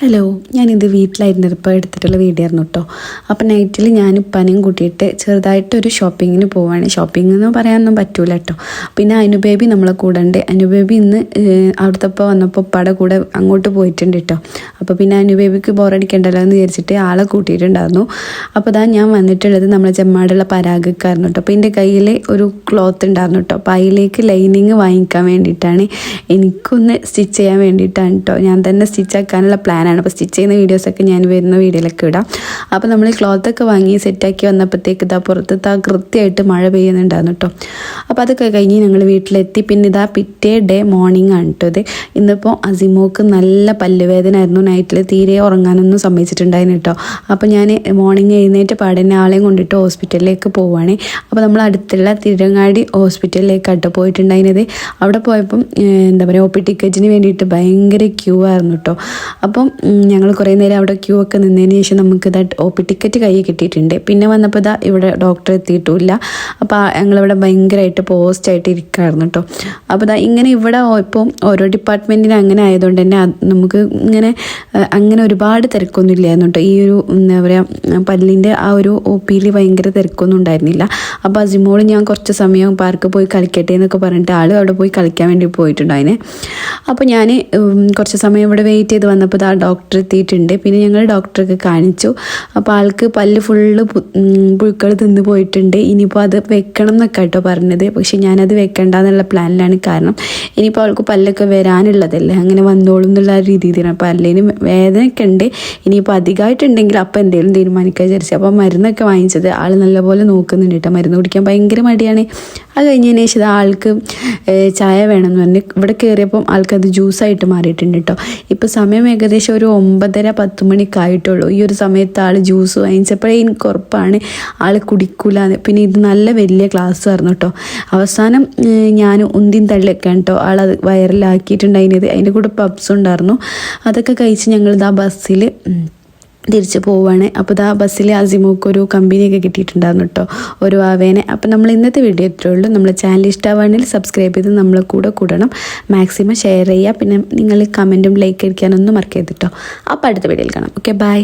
Hello ഞാനിത് വീട്ടിലായിരുന്നപ്പോൾ എടുത്തിട്ടുള്ള video ആയിരുന്നു കേട്ടോ അപ്പോൾ നൈറ്റിൽ ഞാൻ ഉപ്പാനെയും കൂട്ടിയിട്ട് ചെറുതായിട്ടൊരു ഷോപ്പിങ്ങിന് പോവാണ്. ഷോപ്പിംഗ് എന്ന് പറയാനൊന്നും പറ്റൂല കേട്ടോ പിന്നെ അനുബേബി നമ്മളെ കൂടെ ഉണ്ട് അനുബേബി ഇന്ന് അവിടുത്തെപ്പോൾ വന്നപ്പോൾ ഉപ്പാടെ കൂടെ അങ്ങോട്ട് പോയിട്ടുണ്ട് കേട്ടോ അപ്പോൾ പിന്നെ അനുബേബിക്ക് ബോറടിക്കണ്ടല്ലോ എന്ന് വിചാരിച്ചിട്ട് ആളെ കൂട്ടിയിട്ടുണ്ടായിരുന്നു. അപ്പോൾ ഇതാ ഞാൻ വന്നിട്ടുള്ളത് നമ്മളെ ചെമ്മാടുള്ള പരാഗക്കായിരുന്നു കേട്ടോ അപ്പോൾ എന്റെ കയ്യിൽ ഒരു ക്ലോത്ത് ഉണ്ടായിരുന്നു കേട്ടോ അപ്പോൾ അതിലേക്ക് ലൈനിങ് വാങ്ങിക്കാൻ വേണ്ടിയിട്ടാണ് എനിക്കൊന്ന് സ്റ്റിച്ച് ചെയ്യാൻ വേണ്ടിയിട്ടാണ് കേട്ടോ ഞാൻ തന്നെ സ്റ്റിച്ച് ആക്കാനുള്ള പ്ലാനാണ് അപ്പോൾ സ്റ്റിച്ച് ചെയ്യുന്ന വീഡിയോസൊക്കെ ഞാൻ വരുന്ന വീഡിയോയിലൊക്കെ ഇടാം. അപ്പോൾ നമ്മൾ ക്ലോത്തൊക്കെ വാങ്ങി സെറ്റാക്കി വന്നപ്പോഴത്തേക്ക് ഇതാ പുറത്ത് കൃത്യമായിട്ട് മഴ പെയ്യുന്നുണ്ടായിരുന്നു കേട്ടോ അപ്പോൾ അതൊക്കെ കഴിഞ്ഞ് ഞങ്ങൾ വീട്ടിലെത്തി. പിന്നെ ഇതാ പിറ്റേ ഡേ മോർണിംഗ് ആണ് കേട്ടോ ഇത്. ഇന്നിപ്പോൾ അസിമോക്ക് നല്ല പല്ലുവേദന ആയിരുന്നു നൈറ്റിൽ തീരെ ഉറങ്ങാനൊന്നും സമ്മതിച്ചിട്ടുണ്ടായിരുന്നു കേട്ടോ അപ്പോൾ ഞാൻ മോർണിംഗ് എഴുന്നേറ്റ് പാടന്നെ ആളെയും കൊണ്ടിട്ട് ഹോസ്പിറ്റലിലേക്ക് പോവുകയാണ് അപ്പോൾ നമ്മൾ അടുത്തുള്ള തിരങ്ങാടി ഹോസ്പിറ്റലിലേക്ക് കേട്ടോ പോയിട്ടുണ്ടായിരുന്നത് അവിടെ പോയപ്പം എന്താ പറയുക ഒ പി ടിക്കറ്റിന് വേണ്ടിയിട്ട് ഭയങ്കര ക്യൂ ആയിരുന്നു കേട്ടോ അപ്പം ഞങ്ങൾ കുറേ നേരം അവിടെ ക്യൂ ഒക്കെ നിന്നതിന് ശേഷം നമുക്ക് ഇതാ ഒ പി ടിക്കറ്റ് കയ്യിൽ കിട്ടിയിട്ടുണ്ട്. പിന്നെ വന്നപ്പോൾ ഇതാ ഇവിടെ ഡോക്ടർ എത്തിയിട്ടുമില്ല അപ്പോൾ ഞങ്ങളിവിടെ ഭയങ്കരമായിട്ട് പോസ്റ്റായിട്ട് ഇരിക്കുകയായിരുന്നു കേട്ടോ അപ്പോൾ ഇതാ ഇങ്ങനെ ഇവിടെ ഇപ്പോൾ ഓരോ ഡിപ്പാർട്ട്മെന്റിന് അങ്ങനെ ആയതുകൊണ്ട് തന്നെ നമുക്ക് ഇങ്ങനെ അങ്ങനെ ഒരുപാട് തിരക്കൊന്നും ഇല്ലായിരുന്നു കേട്ടോ ഈ ഒരു എന്താ പറയുക പല്ലിന്റെ ആ ഒരു ഒ പിയിൽ ഭയങ്കര തിരക്കൊന്നും ഉണ്ടായിരുന്നില്ല. അപ്പോൾ അസിമോൾ ഞാൻ കുറച്ച് സമയം പാർക്ക് പോയി കളിക്കട്ടെ എന്നൊക്കെ പറഞ്ഞിട്ട് ആൾ അവിടെ പോയി കളിക്കാൻ വേണ്ടി പോയിട്ടുണ്ടായിനെ. അപ്പോൾ ഞാൻ കുറച്ച് സമയം ഇവിടെ വെയിറ്റ് ചെയ്ത് വന്നപ്പോൾ ആ ഡോക്ടർ എത്തിയിട്ടുണ്ട്. പിന്നെ ഞങ്ങൾ ഡോക്ടറൊക്കെ കാണിച്ചു. അപ്പോൾ ആൾക്ക് പല്ല് ഫുള്ള് പുഴുക്കൾ തിന്ന് പോയിട്ടുണ്ട്. ഇനിയിപ്പോൾ അത് വെക്കണം എന്നൊക്കെ കേട്ടോ പറഞ്ഞത്. പക്ഷെ ഞാനത് വെക്കണ്ട എന്നുള്ള പ്ലാനിലാണ് കാരണം ഇനിയിപ്പോൾ അവൾക്ക് പല്ലൊക്കെ വരാനുള്ളതല്ലേ. അങ്ങനെ വന്നോളും എന്നുള്ള രീതിയിലാണ്. പല്ലിന് വേദനയൊക്കെ ഉണ്ട്. ഇനിയിപ്പോൾ അധികമായിട്ടുണ്ടെങ്കിൽ അപ്പോൾ എന്തെങ്കിലും തീരുമാനിക്കാൻ വിചാരിച്ചു. അപ്പോൾ മരുന്നൊക്കെ വാങ്ങിച്ചത് ആൾ നല്ലപോലെ നോക്കുന്നുണ്ട് കേട്ടോ. മരുന്ന് കുടിക്കാൻ ഭയങ്കര മടിയാണ്. അത് കഴിഞ്ഞതിന് ശേഷം ആൾക്ക് ചായ വേണമെന്ന് പറഞ്ഞ് ഇവിടെ കയറിയപ്പം ആൾക്കത് ജ്യൂസായിട്ട് മാറിയിട്ടുണ്ട് കേട്ടോ ഇപ്പോൾ സമയം ഏകദേശം ഒരു ഒമ്പതര പത്ത് മണിക്ക് ആയിട്ടുള്ളൂ ഈ ഒരു സമയത്ത് ആൾ ജ്യൂസ് വാങ്ങിച്ചപ്പോഴേ എനിക്ക് ഉറപ്പാണ് ആൾ കുടിക്കൂല പിന്നെ ഇത് നല്ല വലിയ ക്ലാസ് ആയിരുന്നു കേട്ടോ അവസാനം ഞാൻ ഉന്തിൻ തള്ളിയൊക്കെയാണ് കേട്ടോ ആളത് വൈറലാക്കിയിട്ടുണ്ടായിരുന്നത് അതിന്റെ കൂടെ പബ്സ് ഉണ്ടായിരുന്നു. അതൊക്കെ കഴിച്ച് ഞങ്ങളിതാ ബസ്സിൽ തിരിച്ച് പോവുകയാണ് അപ്പോൾ ഇതാ ബസ്സിൽ അസിമോക്ക് ഒരു കമ്പനിയൊക്കെ കിട്ടിയിട്ടുണ്ടായിരുന്നു കേട്ടോ ഒരു ആവേനെ അപ്പോൾ നമ്മൾ ഇന്നത്തെ വീഡിയോ ഇത്രയേ ഉള്ളൂ. നമ്മളെ ചാനൽ ഇഷ്ടമാണെങ്കിൽ സബ്സ്ക്രൈബ് ചെയ്ത് നമ്മളെ കൂടെ കൂടണം. മാക്സിമം ഷെയർ ചെയ്യുക. പിന്നെ നിങ്ങൾ കമന്റും ലൈക്ക് അടിക്കാനൊന്നും മറക്കരുത് കേട്ടോ അപ്പോൾ അടുത്ത വീഡിയോയിൽ കാണാം. Okay bye.